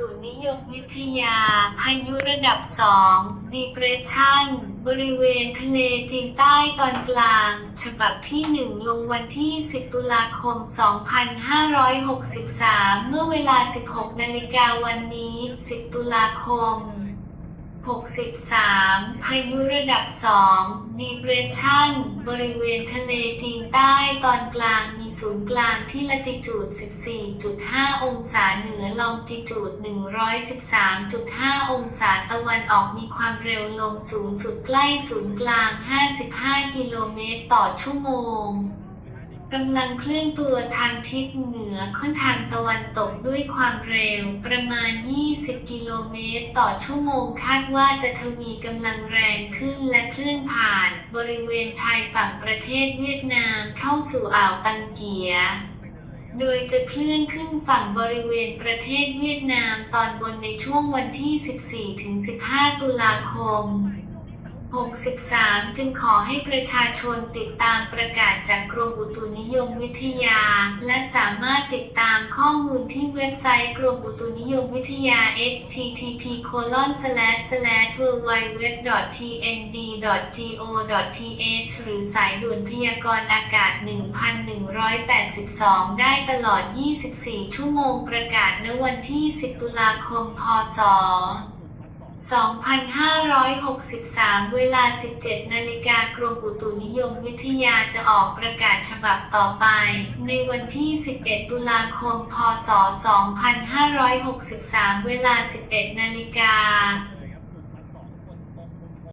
ตุนิยมวิทยา พายุระดับ 2 depression บริเวณทะเลจีนใต้ตอนกลาง ฉบับที่ 1 ลงวันที่ 10 ตุลาคม 2563 เมื่อเวลา 16 นาฬิกาวันนี้ 10 ตุลาคม 63พายุระดับ 2 depression บริเวณทะเลจีนใต้ตอนกลางมีศูนย์กลางที่ละติจูด 14.5 องศาเหนือลองจิจูด 113.5 องศาตะวันออกมีความเร็วลมสูงสุดใกล้ศูนย์กลาง 55 กิโลเมตรต่อชั่วโมง กำลังเคลื่อนตัวทางทิศเหนือค่อนทางตะวันตกด้วยความเร็ว ประมาณ 20 กิโลเมตร ต่อชั่วโมงคาดว่าจะทวีกำลังแรงขึ้นและเคลื่อนผ่าน บริเวณชายฝั่งประเทศเวียดนามเข้าสู่อ่าวตังเกียโดยจะเคลื่อนขึ้นฝั่งบริเวณประเทศเวียดนามตอนบนในช่วงวันที่ 14-15 ตุลาคม 63 จึงขอให้ประชาชนติดตามประกาศจากกรมอุตุนิยมวิทยา และสามารถติดตามข้อมูลที่เว็บไซต์กรมอุตุนิยมวิทยา https://www.tnd.go.th/ หรือสายด่วนพยากรณ์อากาศ 1182 ได้ตลอด 24 ชั่วโมงประกาศณวันที่ 10 ตุลาคม พศ 2563 เวลา 17 นาฬิกากรมอุตุนิยมวิทยาจะออกประกาศฉบับต่อไป ในวันที่ 11 ตุลาคม พศ 2563 เวลา 11 นาฬิกา